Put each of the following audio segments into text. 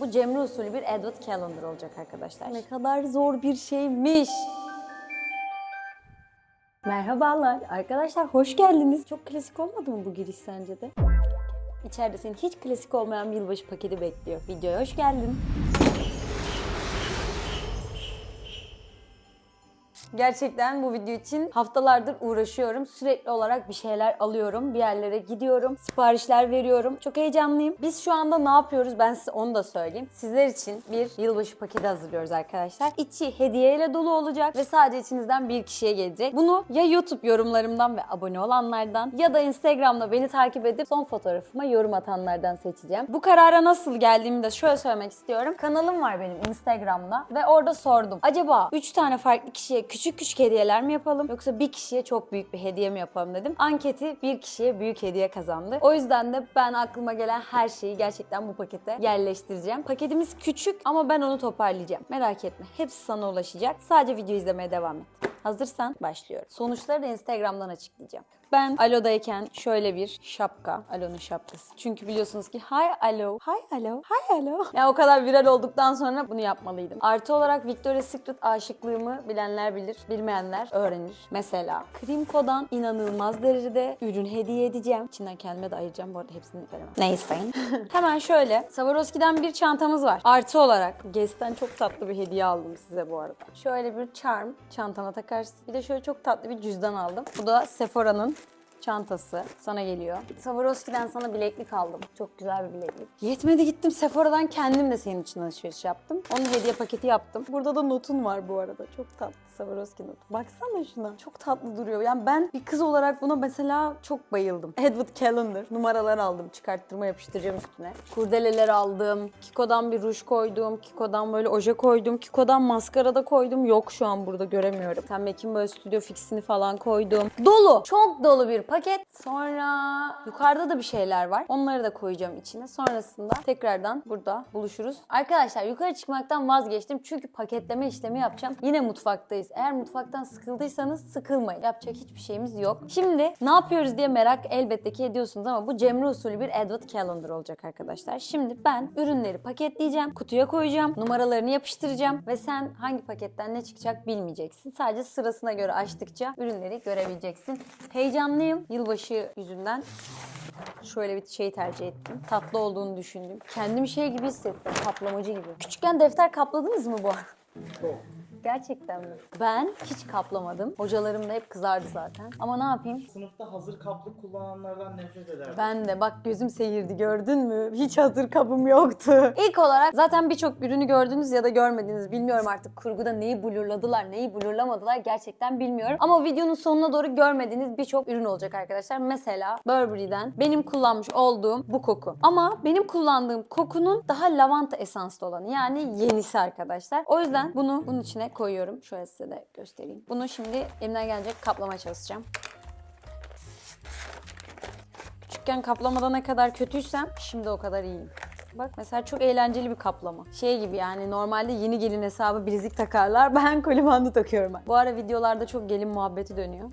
Bu Cemre usulü bir Edward Calendar olacak arkadaşlar. Ne kadar zor bir şeymiş. Merhabalar. Arkadaşlar hoş geldiniz. Çok klasik olmadı mı bu giriş sence de? İçeride seni hiç klasik olmayan bir yılbaşı paketi bekliyor. Videoya hoş geldin. Gerçekten bu video için haftalardır uğraşıyorum. Sürekli olarak bir şeyler alıyorum. Bir yerlere gidiyorum. Siparişler veriyorum. Çok heyecanlıyım. Biz şu anda ne yapıyoruz? Ben size onu da söyleyeyim. Sizler için bir yılbaşı paketi hazırlıyoruz arkadaşlar. İçi hediyeyle dolu olacak ve sadece içinizden bir kişiye gelecek. Bunu ya YouTube yorumlarımdan ve abone olanlardan ya da Instagram'da beni takip edip son fotoğrafıma yorum atanlardan seçeceğim. Bu karara nasıl geldiğimi de şöyle söylemek istiyorum. Kanalım var benim Instagram'da ve orada sordum. Acaba 3 tane farklı kişiye küçük küçük hediyeler mi yapalım yoksa bir kişiye çok büyük bir hediye mi yapalım dedim. Anketi bir kişiye büyük hediye kazandı. O yüzden de ben aklıma gelen her şeyi gerçekten bu pakete yerleştireceğim. Paketimiz küçük ama ben onu toparlayacağım. Merak etme. Hepsi sana ulaşacak. Sadece video izlemeye devam et. Hazırsan başlıyorum. Sonuçları da Instagram'dan açıklayacağım. Ben Alo'dayken şöyle bir şapka, Alo'nun şapkası. Çünkü biliyorsunuz ki hi Alo, hi Alo, hi Alo. Ya o kadar viral olduktan sonra bunu yapmalıydım. Artı olarak Victoria's Secret aşıklığımı bilenler bilir, bilmeyenler öğrenir. Mesela Krimko'dan inanılmaz derecede ürün hediye edeceğim. İçinden kendime de ayıracağım bu arada hepsini veremem. Neyse. Hemen şöyle Swarovski'den bir çantamız var. Artı olarak Guess'ten çok tatlı bir hediye aldım size bu arada. Şöyle bir charm çantana takarsın. Bir de şöyle çok tatlı bir cüzdan aldım. Bu da Sephora'nın çantası sana geliyor. Swarovski'den sana bileklik aldım. Çok güzel bir bileklik. Yetmedi gittim Sephora'dan kendim de senin için alışveriş yaptım. Onun hediye paketi yaptım. Burada da notun var bu arada. Çok tatlı Swarovski notu. Baksana şuna. Çok tatlı duruyor. Yani ben bir kız olarak buna mesela çok bayıldım. Edward Calendar numaralar aldım. Çıkarttırma yapıştıracağım üstüne. Kurdeleler aldım. Kiko'dan bir ruj koydum. Kiko'dan böyle oje koydum. Kiko'dan maskara da koydum. Yok şu an burada göremiyorum. Sen Mac'in böyle stüdyo fixini falan koydum. Dolu. Çok dolu bir paket. Sonra yukarıda da bir şeyler var. Onları da koyacağım içine. Sonrasında tekrardan burada buluşuruz. Arkadaşlar yukarı çıkmaktan vazgeçtim. Çünkü paketleme işlemi yapacağım. Yine mutfaktayız. Eğer mutfaktan sıkıldıysanız sıkılmayın. Yapacak hiçbir şeyimiz yok. Şimdi ne yapıyoruz diye merak elbette ki ediyorsunuz ama bu Cemre usulü bir Edward Calendar olacak arkadaşlar. Şimdi ben ürünleri paketleyeceğim. Kutuya koyacağım. Numaralarını yapıştıracağım. Ve sen hangi paketten ne çıkacak bilmeyeceksin. Sadece sırasına göre açtıkça ürünleri görebileceksin. Heyecanlıyım. Yılbaşı yüzünden şöyle bir şey tercih ettim. Tatlı olduğunu düşündüm. Kendimi şey gibi hissettim. Kaplamacı gibi. Küçükken defter kapladınız mı bu arada? Gerçekten mi? Ben hiç kaplamadım. Hocalarım da hep kızardı zaten. Ama ne yapayım? Sınıfta hazır kaplı kullananlardan nefret ederdim. Ben de bak gözüm seyirdi gördün mü? Hiç hazır kabım yoktu. İlk olarak zaten birçok ürünü gördünüz ya da görmediniz. Bilmiyorum artık kurguda neyi blurladılar, neyi blurlamadılar gerçekten bilmiyorum. Ama videonun sonuna doğru görmediğiniz birçok ürün olacak arkadaşlar. Mesela Burberry'den benim kullanmış olduğum bu koku. Ama benim kullandığım kokunun daha lavanta esanslı olanı yani yenisi arkadaşlar. O yüzden bunu bunun içine koyuyorum. Şöyle size de göstereyim. Bunu şimdi elimden gelecek kaplamaya çalışacağım. Küçükken kaplamada ne kadar kötüysem şimdi o kadar iyiyim. Bak mesela çok eğlenceli bir kaplama. Şey gibi yani normalde yeni gelin hesabı bilezik takarlar. Ben kolibandı takıyorum. Bu ara videolarda çok gelin muhabbeti dönüyor.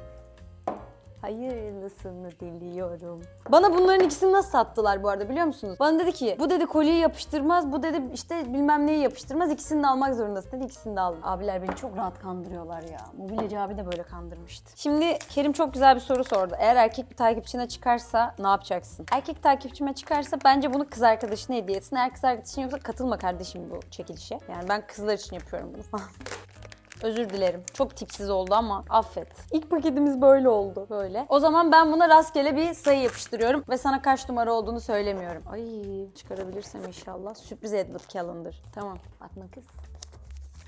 Hayırlısını diliyorum. Bana bunların ikisini nasıl sattılar bu arada biliyor musunuz? Bana dedi ki bu dedi kolyeyi yapıştırmaz, bu dedi işte bilmem neyi yapıştırmaz. İkisini de almak zorundasın dedi. ikisini de aldım. Abiler beni çok rahat kandırıyorlar ya. Mobilyacı abi de böyle kandırmıştı. Şimdi Kerim çok güzel bir soru sordu. Eğer erkek bir takipçine çıkarsa ne yapacaksın? Erkek takipçime çıkarsa bence bunu kız arkadaşına hediye etsin. Eğer kız arkadaşın yoksa katılma kardeşim bu çekilişe. Yani ben kızlar için yapıyorum bunu falan. Özür dilerim. Çok tipsiz oldu ama affet. İlk paketimiz böyle oldu. Böyle. O zaman ben buna rastgele bir sayı yapıştırıyorum ve sana kaç numara olduğunu söylemiyorum. Ay çıkarabilirsem inşallah. Sürpriz Edward Calendar. Tamam. Atma kız.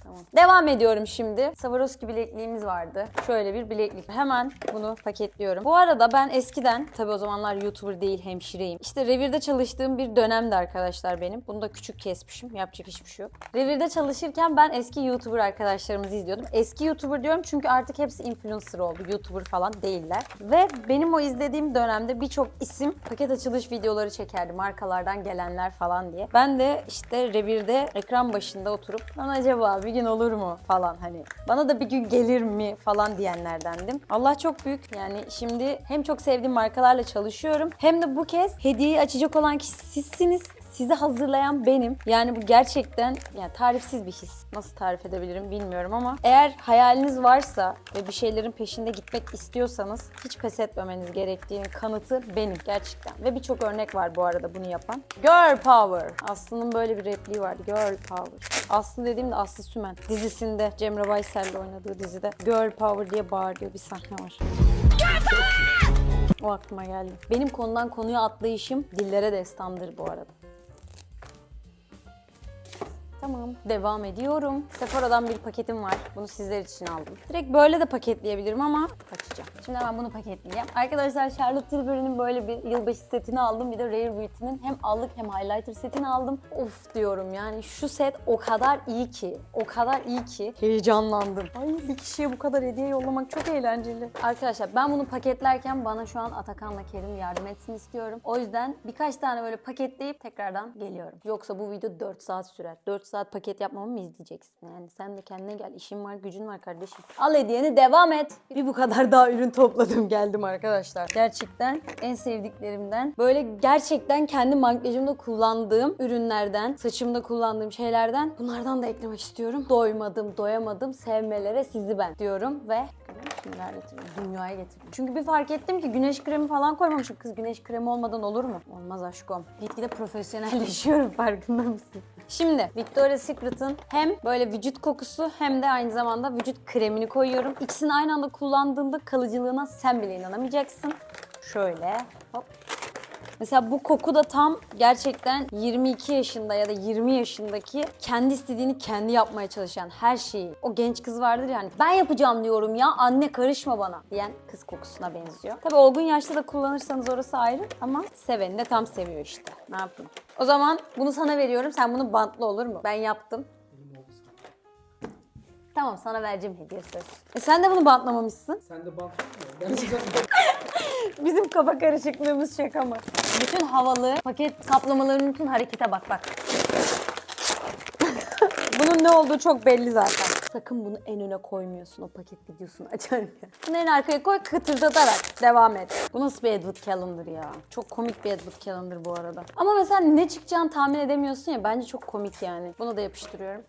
Tamam. Devam ediyorum şimdi. Swarovski bilekliğimiz vardı. Şöyle bir bileklik. Hemen bunu paketliyorum. Bu arada ben eskiden, tabi o zamanlar YouTuber değil hemşireyim. İşte revirde çalıştığım bir dönemdi arkadaşlar benim. Bunu da küçük kesmişim. Yapacak hiçbir şey yok. Revirde çalışırken ben eski YouTuber arkadaşlarımızı izliyordum. Eski YouTuber diyorum çünkü artık hepsi influencer oldu. YouTuber falan değiller. Ve benim o izlediğim dönemde birçok isim paket açılış videoları çekerdi. Markalardan gelenler falan diye. Ben de işte revirde ekran başında oturup lan acaba bir gün olur mu falan hani bana da bir gün gelir mi falan diyenlerdendim. Allah çok büyük yani şimdi hem çok sevdiğim markalarla çalışıyorum hem de bu kez hediyeyi açacak olan kişi sizsiniz. Sizi hazırlayan benim. Yani bu gerçekten yani tarifsiz bir his. Nasıl tarif edebilirim bilmiyorum ama eğer hayaliniz varsa ve bir şeylerin peşinde gitmek istiyorsanız hiç pes etmemeniz gerektiğini kanıtı benim gerçekten. Ve birçok örnek var bu arada bunu yapan. Girl Power. Aslı'nın böyle bir repliği vardı. Girl Power. Aslı dediğimde Aslı Sümen. Dizisinde Cemre Baysel'le oynadığı dizide Girl Power diye bağırıyor bir sahne var. O aklıma geldi. Benim konudan konuya atlayışım dillere destandır bu arada. Tamam. Devam ediyorum. Sephora'dan bir paketim var. Bunu sizler için aldım. Direkt böyle de paketleyebilirim ama açacağım. Şimdi hemen bunu paketleyeceğim. Arkadaşlar Charlotte Tilbury'nin böyle bir yılbaşı setini aldım. Bir de Rare Beauty'nin hem allık hem highlighter setini aldım. Of diyorum yani şu set o kadar iyi ki. O kadar iyi ki. Heyecanlandım. Ay bir kişiye bu kadar hediye yollamak çok eğlenceli. Arkadaşlar ben bunu paketlerken bana şu an Atakan'la Kerim yardım etsin istiyorum. O yüzden birkaç tane böyle paketleyip tekrardan geliyorum. Yoksa bu video 4 saat sürer. 4 saat paket yapmamı mı izleyeceksin? Yani sen de kendine gel. İşin var, gücün var kardeşim. Al hediyeni devam et. Bir bu kadar daha ürün topladım geldim arkadaşlar. Gerçekten en sevdiklerimden. Böyle gerçekten kendi makyajımda kullandığım ürünlerden, saçımda kullandığım şeylerden bunlardan da eklemek istiyorum. Doymadım, doyamadım. Sevmelere sizi ben diyorum ve Neler getirdim? Dünyaya getirdim. Çünkü bir fark ettim ki güneş kremi falan koymamışım. Kız güneş kremi olmadan olur mu? Olmaz aşkım. Gitgide profesyonelleşiyorum farkında mısın? Şimdi Victoria's Secret'ın hem böyle vücut kokusu hem de aynı zamanda vücut kremini koyuyorum. İkisini aynı anda kullandığında kalıcılığına sen bile inanamayacaksın. Şöyle hop Mesela bu koku da tam gerçekten 22 yaşında ya da 20 yaşındaki kendi istediğini kendi yapmaya çalışan her şeyi. O genç kız vardır yani ben yapacağım diyorum ya anne karışma bana diyen kız kokusuna benziyor. Tabii olgun yaşta da kullanırsanız orası ayrı ama seveni de tam seviyor işte. Ne yapayım? O zaman bunu sana veriyorum. Sen bunu bantlı olur mu? Ben yaptım. Tamam sana vereceğim hediye söz. E sen de bunu bantlamamışsın. Sen de bant Ben de zaten Bizim kafa karışıklığımız şaka mı? Bütün havalı paket kaplamalarının bütün harekete bak bak. Bunun ne olduğu çok belli zaten. Sakın bunu en öne koymuyorsun o paket videosunu açarken. Bunu en arkaya koy kıtırdatarak devam et. Bu nasıl bir Edward Calendar ya? Çok komik bir Edward Calendar bu arada. Ama mesela ne çıkacağını tahmin edemiyorsun ya bence çok komik yani. Bunu da yapıştırıyorum.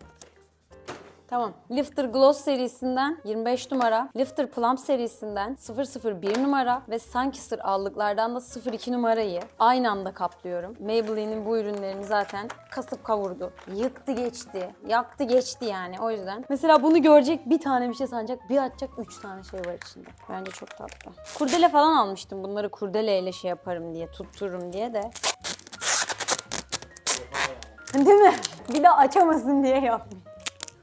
Tamam. Lifter Gloss serisinden 25 numara, Lifter Plump serisinden 001 numara ve Sunkisser allıklardan da 02 numarayı aynı anda kaplıyorum. Maybelline'in bu ürünlerini zaten kasıp kavurdu. Yıktı geçti. Yaktı geçti yani o yüzden. Mesela bunu görecek bir tane bir şey sanacak. Bir açacak 3 tane şey var içinde. Bence çok tatlı. Kurdele falan almıştım bunları kurdeleyle şey yaparım diye, tuttururum diye de. Değil mi? Bir de açamasın diye yapmış.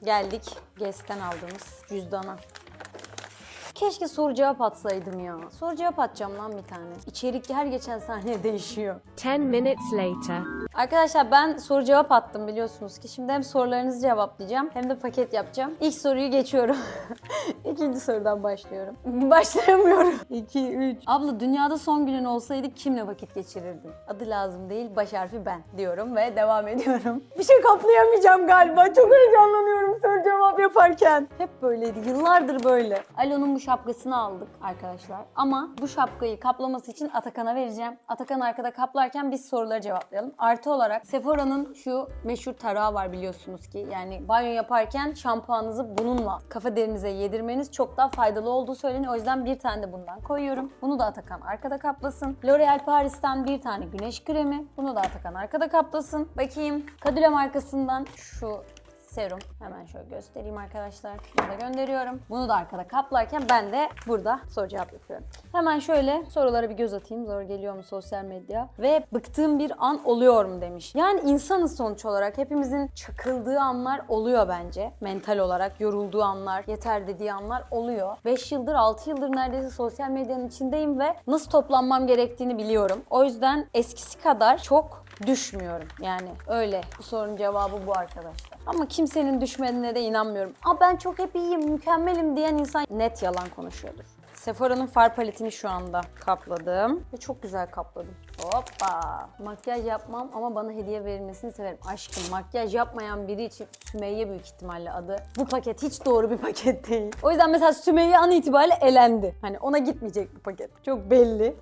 Geldik Guess'ten aldığımız cüzdana. Keşke soru cevap atsaydım ya. Soru cevap atacağım lan bir tane. İçerik her geçen saniye değişiyor. 10 minutes later. Arkadaşlar ben soru cevap attım biliyorsunuz ki. Şimdi hem sorularınızı cevaplayacağım hem de paket yapacağım. İlk soruyu geçiyorum. İkinci sorudan başlıyorum. Başlayamıyorum. 2, 3. Abla dünyada son günün olsaydı kimle vakit geçirirdin? Adı lazım değil, baş harfi ben diyorum ve devam ediyorum. Bir şey kaplayamayacağım galiba. Çok heyecanlanıyorum soru cevap yaparken. Hep böyleydi. Yıllardır böyle. Alo'nun bu şapkasını aldık arkadaşlar. Ama bu şapkayı kaplaması için Atakan'a vereceğim. Atakan arkada kaplarken biz soruları cevaplayalım. Artı olarak Sephora'nın şu meşhur tarağı var biliyorsunuz ki. Yani banyo yaparken şampuanınızı bununla kafa derinize yedirmeniz çok daha faydalı olduğu söyleniyor. O yüzden bir tane de bundan koyuyorum. Bunu da Atakan arkada kaplasın. L'Oreal Paris'ten bir tane güneş kremi. Bunu da Atakan arkada kaplasın. Bakayım. Kadüle markasından şu serum. Hemen şöyle göstereyim arkadaşlar. Bunu da gönderiyorum. Bunu da arkada kaplarken ben de burada soru cevap yapıyorum. Hemen şöyle sorulara bir göz atayım. Zor geliyor mu sosyal medya? Ve bıktığım bir an oluyor mu demiş. Yani insanız sonuç olarak. Hepimizin çakıldığı anlar oluyor bence. Mental olarak yorulduğu anlar, yeter dediği anlar oluyor. 5 yıldır, 6 yıldır neredeyse sosyal medyanın içindeyim ve nasıl toplanmam gerektiğini biliyorum. O yüzden eskisi kadar çok düşmüyorum. Yani öyle. Bu sorunun cevabı bu arkadaşlar. Ama kimsenin düşmediğine de inanmıyorum. Aa ben çok hep iyiyim, mükemmelim diyen insan net yalan konuşuyordur. Sephora'nın far paletini şu anda kapladım. Ve çok güzel kapladım. Hoppa. Makyaj yapmam ama bana hediye verilmesini severim. Aşkım makyaj yapmayan biri için Sümeyye büyük ihtimalle adı. Bu paket hiç doğru bir paket değil. O yüzden mesela Sümeyye an itibariyle elendi. Hani ona gitmeyecek bu paket. Çok belli.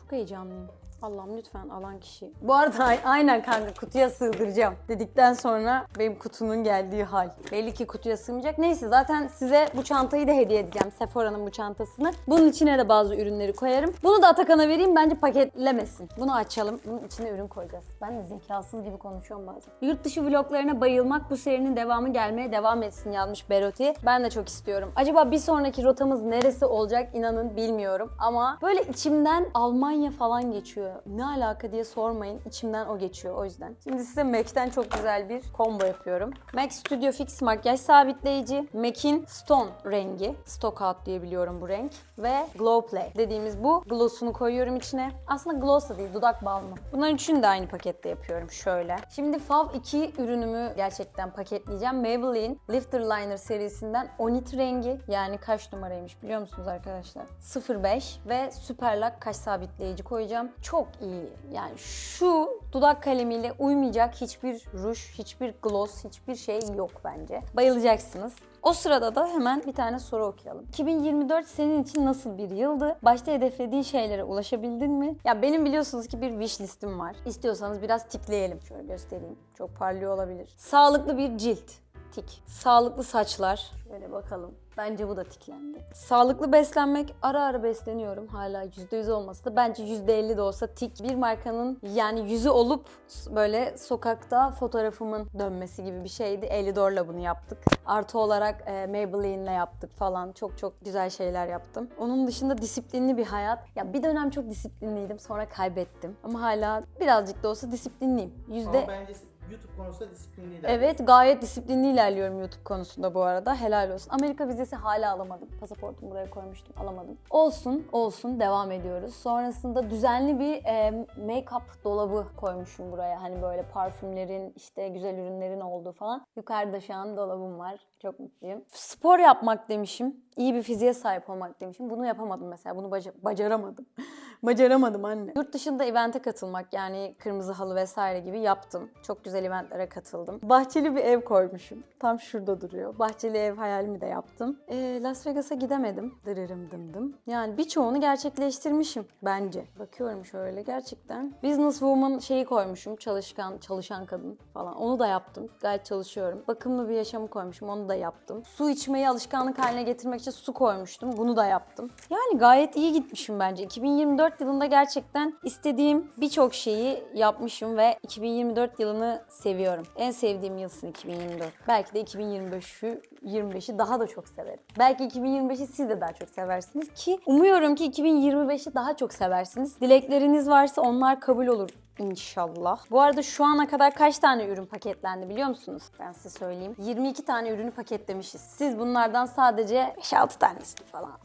Çok heyecanlıyım. Allah'ım lütfen alan kişi. Bu arada aynen kanka kutuya sığdıracağım dedikten sonra benim kutunun geldiği hal. Belli ki kutuya sığmayacak. Neyse zaten size bu çantayı da hediye edeceğim. Sephora'nın bu çantasını. Bunun içine de bazı ürünleri koyarım. Bunu da Atakan'a vereyim bence paketlemesin. Bunu açalım. Bunun içine ürün koyacağız. Ben de zekasız gibi konuşuyorum bazen. Yurt dışı vloglarına bayılmak bu serinin devamı gelmeye devam etsin yazmış Beroti. Ben de çok istiyorum. Acaba bir sonraki rotamız neresi olacak inanın bilmiyorum. Ama böyle içimden Almanya falan geçiyor. Ne alaka diye sormayın. İçimden o geçiyor o yüzden. Şimdi size MAC'ten çok güzel bir combo yapıyorum. MAC Studio Fix makyaj sabitleyici. MAC'in Stone rengi. Stock Out diye biliyorum bu renk. Ve Glow Play dediğimiz bu. Gloss'unu koyuyorum içine. Aslında gloss da değil, dudak balmı. Bunların üçünü de aynı pakette yapıyorum şöyle. Şimdi Fav 2 ürünümü gerçekten paketleyeceğim. Maybelline Lifter Liner serisinden Onit rengi. Yani kaç numaraymış biliyor musunuz arkadaşlar? 05 ve Superlac kaş sabitleyici koyacağım. Çok iyi. Yani şu dudak kalemiyle uymayacak hiçbir ruj, hiçbir gloss, hiçbir şey yok bence. Bayılacaksınız. O sırada da hemen bir tane soru okuyalım. 2024 senin için nasıl bir yıldı? Başta hedeflediğin şeylere ulaşabildin mi? Ya benim biliyorsunuz ki bir wish listim var. İstiyorsanız biraz tikleyelim. Şöyle göstereyim. Çok parlıyor olabilir. Sağlıklı bir cilt. Tik. Sağlıklı saçlar. Şöyle bakalım. Bence bu da tiklendi. Sağlıklı beslenmek. Ara ara besleniyorum. Hala %100 olmasa da bence %50 de olsa tik. Bir markanın yani yüzü olup böyle sokakta fotoğrafımın dönmesi gibi bir şeydi. Elidor'la bunu yaptık. Artı olarak e, Maybelline'le yaptık falan. Çok çok güzel şeyler yaptım. Onun dışında disiplinli bir hayat. Ya bir dönem çok disiplinliydim. Sonra kaybettim. Ama hala birazcık da olsa disiplinliyim. Yüzde... Ama bence YouTube konusunda disiplinli ilerliyor. Evet gayet disiplinli ilerliyorum YouTube konusunda bu arada. Helal olsun. Amerika vizesi hala alamadım. Pasaportumu buraya koymuştum. Alamadım. Olsun olsun devam ediyoruz. Sonrasında düzenli bir e, make-up dolabı koymuşum buraya. Hani böyle parfümlerin işte güzel ürünlerin olduğu falan. Yukarıda şu an dolabım var. Çok mutluyum. Spor yapmak demişim. İyi bir fiziğe sahip olmak demişim. Bunu yapamadım mesela. Bunu baca- bacaramadım. Bacaramadım anne. Yurt dışında evente katılmak yani kırmızı halı vesaire gibi yaptım. Çok güzel eventlere katıldım. Bahçeli bir ev koymuşum. Tam şurada duruyor. Bahçeli ev hayalimi de yaptım. Ee, Las Vegas'a gidemedim. Dırırım dım. Yani birçoğunu gerçekleştirmişim bence. Bakıyorum şöyle gerçekten. Businesswoman şeyi koymuşum. Çalışkan, çalışan kadın falan. Onu da yaptım. Gayet çalışıyorum. Bakımlı bir yaşamı koymuşum. Onu da yaptım. Su içmeyi alışkanlık haline getirmek için su koymuştum. Bunu da yaptım. Yani gayet iyi gitmişim bence. 2024 yılında gerçekten istediğim birçok şeyi yapmışım ve 2024 yılını seviyorum. En sevdiğim yılsın 2024. Belki de 2025'ü 25'i daha da çok severim. Belki 2025'i siz de daha çok seversiniz ki umuyorum ki 2025'i daha çok seversiniz. Dilekleriniz varsa onlar kabul olur İnşallah. Bu arada şu ana kadar kaç tane ürün paketlendi biliyor musunuz? Ben size söyleyeyim. 22 tane ürünü paketlemişiz. Siz bunlardan sadece 5-6 tanesini falan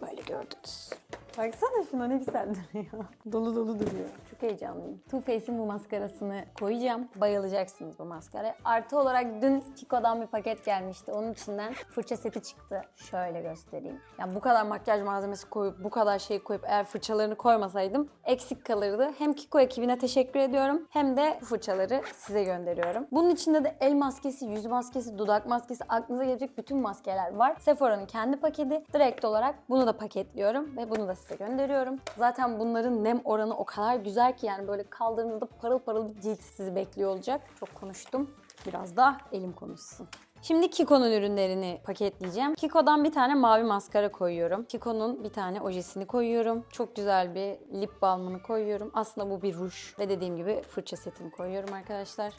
böyle gördünüz. Baksana şuna ne güzel duruyor. dolu dolu duruyor. Çok heyecanlıyım. Too Faced'in bu maskarasını koyacağım. Bayılacaksınız bu maskaraya. Artı olarak dün Kiko'dan bir paket gelmişti. Onun içinden fırça seti çıktı. Şöyle göstereyim. Yani bu kadar makyaj malzemesi koyup, bu kadar şey koyup eğer fırçalarını koymasaydım eksik kalırdı. Hem Kiko ekibine teşekkür ediyorum hem de bu fırçaları size gönderiyorum. Bunun içinde de el maskesi, yüz maskesi, dudak maskesi, aklınıza gelecek bütün maskeler var. Sephora'nın kendi paketi. Direkt olarak bunu da paketliyorum ve bunu da size gönderiyorum. Zaten bunların nem oranı o kadar güzel ki yani böyle kaldırdığınızda parıl parıl bir cilt sizi bekliyor olacak. Çok konuştum. Biraz da elim konuşsun. Şimdi Kiko'nun ürünlerini paketleyeceğim. Kiko'dan bir tane mavi maskara koyuyorum. Kiko'nun bir tane ojesini koyuyorum. Çok güzel bir lip balmını koyuyorum. Aslında bu bir ruj. Ve dediğim gibi fırça setini koyuyorum arkadaşlar.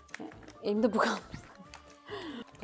Elimde bu kalmış.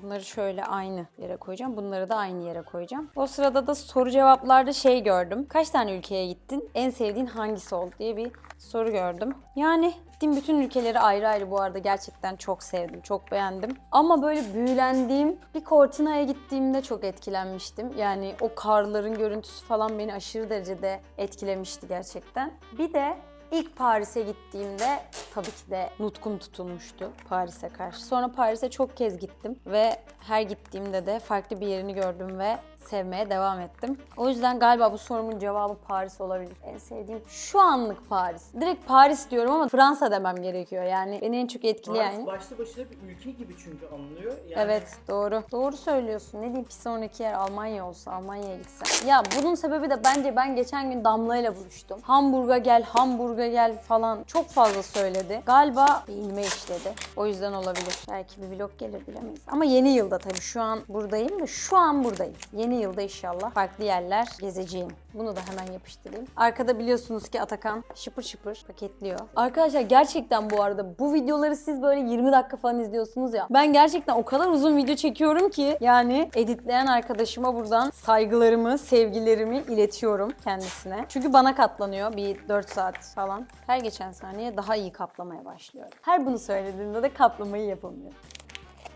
Bunları şöyle aynı yere koyacağım. Bunları da aynı yere koyacağım. O sırada da soru cevaplarda şey gördüm. Kaç tane ülkeye gittin? En sevdiğin hangisi oldu diye bir soru gördüm. Yani gittiğim bütün ülkeleri ayrı ayrı bu arada gerçekten çok sevdim. Çok beğendim. Ama böyle büyülendiğim bir Cortina'ya gittiğimde çok etkilenmiştim. Yani o karların görüntüsü falan beni aşırı derecede etkilemişti gerçekten. Bir de İlk Paris'e gittiğimde tabii ki de nutkum tutulmuştu Paris'e karşı. Sonra Paris'e çok kez gittim ve her gittiğimde de farklı bir yerini gördüm ve sevmeye devam ettim. O yüzden galiba bu sorumun cevabı Paris olabilir. En sevdiğim şu anlık Paris. Direkt Paris diyorum ama Fransa demem gerekiyor. Yani beni en çok etkileyen... Paris başlı başına bir ülke gibi çünkü anılıyor. Yani Evet doğru. Doğru söylüyorsun. Ne diyeyim bir sonraki yer Almanya olsa Almanya'ya gitsem. Ya bunun sebebi de bence ben geçen gün Damla ile buluştum. Hamburg'a gel, Hamburg'a gel falan çok fazla söyledi. Galiba bir ilme işledi. O yüzden olabilir. Belki bir vlog gelir bilemeyiz. Ama yeni yılda tabii şu an buradayım da şu an buradayım. Yeni yılda inşallah farklı yerler gezeceğim. Bunu da hemen yapıştırayım. Arkada biliyorsunuz ki Atakan şıpır şıpır paketliyor. Arkadaşlar gerçekten bu arada bu videoları siz böyle 20 dakika falan izliyorsunuz ya. Ben gerçekten o kadar uzun video çekiyorum ki yani editleyen arkadaşıma buradan saygılarımı, sevgilerimi iletiyorum kendisine. Çünkü bana katlanıyor bir 4 saat falan. Her geçen saniye daha iyi kaplamaya başlıyorum. Her bunu söylediğimde de kaplamayı yapamıyorum.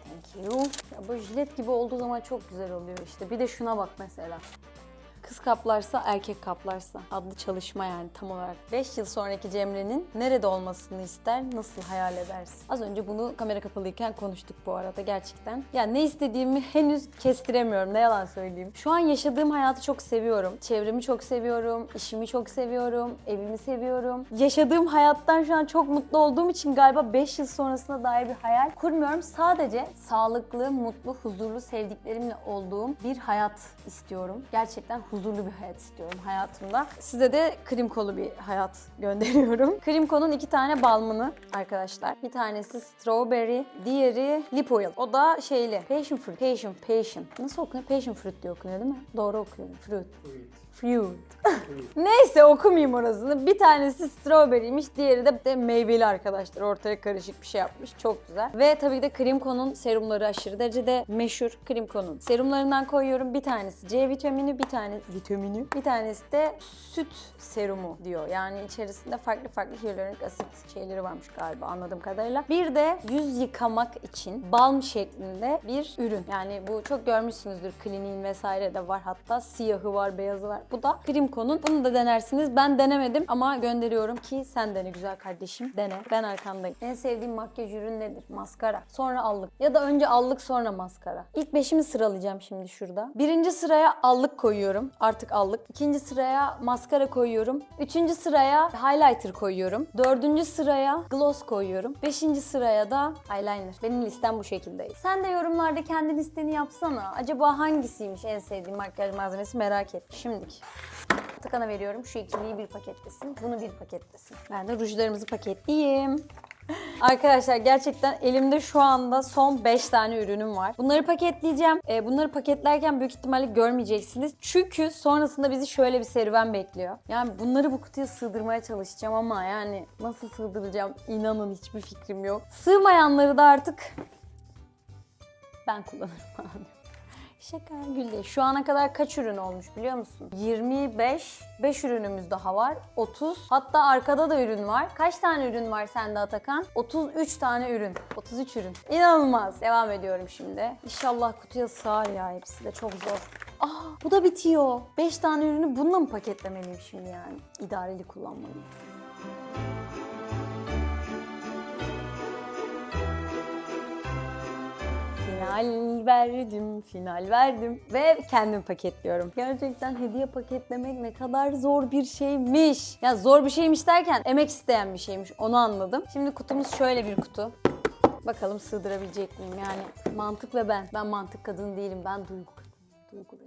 Thank you. Ya böyle jilet gibi olduğu zaman çok güzel oluyor işte. Bir de şuna bak mesela. Kız kaplarsa erkek kaplarsa adlı çalışma yani tam olarak. 5 yıl sonraki Cemre'nin nerede olmasını ister, nasıl hayal edersin? Az önce bunu kamera kapalıyken konuştuk bu arada gerçekten. Ya ne istediğimi henüz kestiremiyorum ne yalan söyleyeyim. Şu an yaşadığım hayatı çok seviyorum. Çevremi çok seviyorum, işimi çok seviyorum, evimi seviyorum. Yaşadığım hayattan şu an çok mutlu olduğum için galiba 5 yıl sonrasına dair bir hayal kurmuyorum. Sadece sağlıklı, mutlu, huzurlu, sevdiklerimle olduğum bir hayat istiyorum. Gerçekten huzurlu bir hayat istiyorum hayatımda. Size de Krimko'lu bir hayat gönderiyorum. Krimko'nun iki tane balmını arkadaşlar. Bir tanesi strawberry, diğeri lip oil. O da şeyli. Passion fruit. Passion, passion. Nasıl okunuyor? Passion fruit diye okunuyor değil mi? Doğru okuyorum. Fruit. Fruit. Fruit. Neyse okumayayım orasını. Bir tanesi strawberry'ymiş, diğeri de, de meyveli arkadaşlar. Ortaya karışık bir şey yapmış. Çok güzel. Ve tabii ki de Krimko'nun serumları aşırı derecede meşhur. Krimko'nun serumlarından koyuyorum. Bir tanesi C vitamini, bir tane vitamini, bir tanesi de süt serumu diyor. Yani içerisinde farklı farklı hyaluronik asit şeyleri varmış galiba anladığım kadarıyla. Bir de yüz yıkamak için balm şeklinde bir ürün. Yani bu çok görmüşsünüzdür. Kliniğin vesaire de var. Hatta siyahı var, beyazı var. Bu da Krimko'nun. Bunu da denersiniz. Ben denemedim ama gönderiyorum ki sen dene güzel kardeşim. Dene. Ben arkandayım. En sevdiğim makyaj ürün nedir? Maskara. Sonra allık. Ya da önce allık sonra maskara. İlk beşimi sıralayacağım şimdi şurada. Birinci sıraya allık koyuyorum. Artık allık. İkinci sıraya maskara koyuyorum. Üçüncü sıraya highlighter koyuyorum. Dördüncü sıraya gloss koyuyorum. Beşinci sıraya da eyeliner. Benim listem bu şekilde. Sen de yorumlarda kendi listeni yapsana. Acaba hangisiymiş en sevdiğin makyaj malzemesi merak et. Şimdiki. Atakan'a veriyorum. Şu ikiliyi bir paketlesin. Bunu bir paketlesin. Ben de rujlarımızı paketleyeyim. Arkadaşlar gerçekten elimde şu anda son 5 tane ürünüm var. Bunları paketleyeceğim. Ee, bunları paketlerken büyük ihtimalle görmeyeceksiniz. Çünkü sonrasında bizi şöyle bir serüven bekliyor. Yani bunları bu kutuya sığdırmaya çalışacağım ama yani nasıl sığdıracağım inanın hiçbir fikrim yok. Sığmayanları da artık ben kullanırım abi. Şaka Gülde. Şu ana kadar kaç ürün olmuş biliyor musun? 25. 5 ürünümüz daha var. 30. Hatta arkada da ürün var. Kaç tane ürün var sende Atakan? 33 tane ürün. 33 ürün. İnanılmaz. Devam ediyorum şimdi. İnşallah kutuya sığar ya hepsi de çok zor. Aa bu da bitiyor. 5 tane ürünü bununla mı paketlemeliyim şimdi yani? İdareli kullanmalıyım. Final verdim, final verdim ve kendim paketliyorum. Gerçekten hediye paketlemek ne kadar zor bir şeymiş. Ya zor bir şeymiş derken emek isteyen bir şeymiş onu anladım. Şimdi kutumuz şöyle bir kutu. Bakalım sığdırabilecek miyim yani mantık ve ben. Ben mantık kadını değilim ben duygu kadınıyım. Duygularımın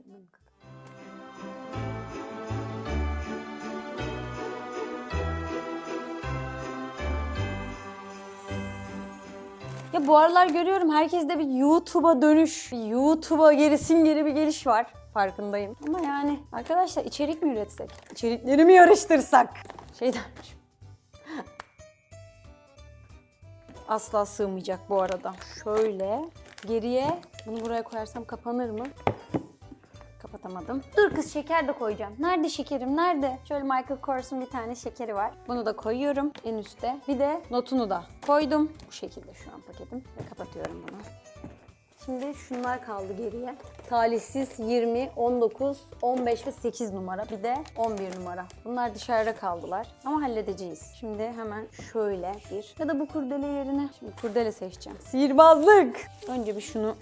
Ya bu aralar görüyorum herkeste bir YouTube'a dönüş, YouTube'a gerisin geri bir geliş var. Farkındayım. Ama yani arkadaşlar içerik mi üretsek? İçerikleri mi yarıştırsak? Şey dermiş. Asla sığmayacak bu arada. Şöyle geriye bunu buraya koyarsam kapanır mı? Kapatamadım. Dur kız şeker de koyacağım. Nerede şekerim? Nerede? Şöyle Michael Kors'un bir tane şekeri var. Bunu da koyuyorum en üste. Bir de notunu da koydum. Bu şekilde şu an paketim. Ve kapatıyorum bunu. Şimdi şunlar kaldı geriye. Talihsiz 20, 19, 15 ve 8 numara. Bir de 11 numara. Bunlar dışarıda kaldılar. Ama halledeceğiz. Şimdi hemen şöyle bir ya da bu kurdele yerine şimdi kurdele seçeceğim. Sihirbazlık. Önce bir şunu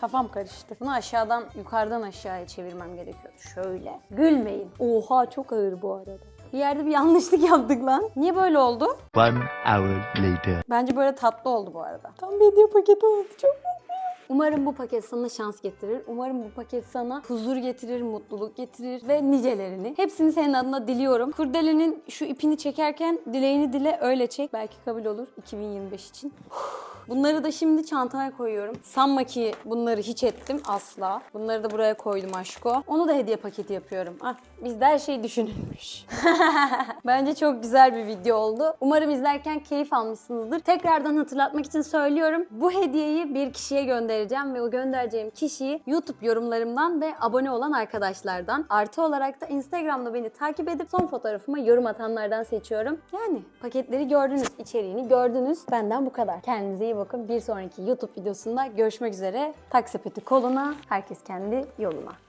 Kafam karıştı. Bunu aşağıdan yukarıdan aşağıya çevirmem gerekiyor. Şöyle. Gülmeyin. Oha çok ağır bu arada. Bir yerde bir yanlışlık yaptık lan. Niye böyle oldu? One hour later. Bence böyle tatlı oldu bu arada. Tam bir hediye paketi oldu. Çok mutluyum. Umarım bu paket sana şans getirir. Umarım bu paket sana huzur getirir, mutluluk getirir ve nicelerini. Hepsini senin adına diliyorum. Kurdelenin şu ipini çekerken dileğini dile öyle çek. Belki kabul olur 2025 için. Bunları da şimdi çantaya koyuyorum. Sanma ki bunları hiç ettim asla. Bunları da buraya koydum aşko. Onu da hediye paketi yapıyorum. Ah, bizde her şey düşünülmüş. Bence çok güzel bir video oldu. Umarım izlerken keyif almışsınızdır. Tekrardan hatırlatmak için söylüyorum. Bu hediyeyi bir kişiye göndereceğim ve o göndereceğim kişiyi YouTube yorumlarımdan ve abone olan arkadaşlardan. Artı olarak da Instagram'da beni takip edip son fotoğrafıma yorum atanlardan seçiyorum. Yani paketleri gördünüz, içeriğini gördünüz. Benden bu kadar. Kendinize iyi bakın. Bir sonraki YouTube videosunda görüşmek üzere. Tak sepeti koluna, herkes kendi yoluna.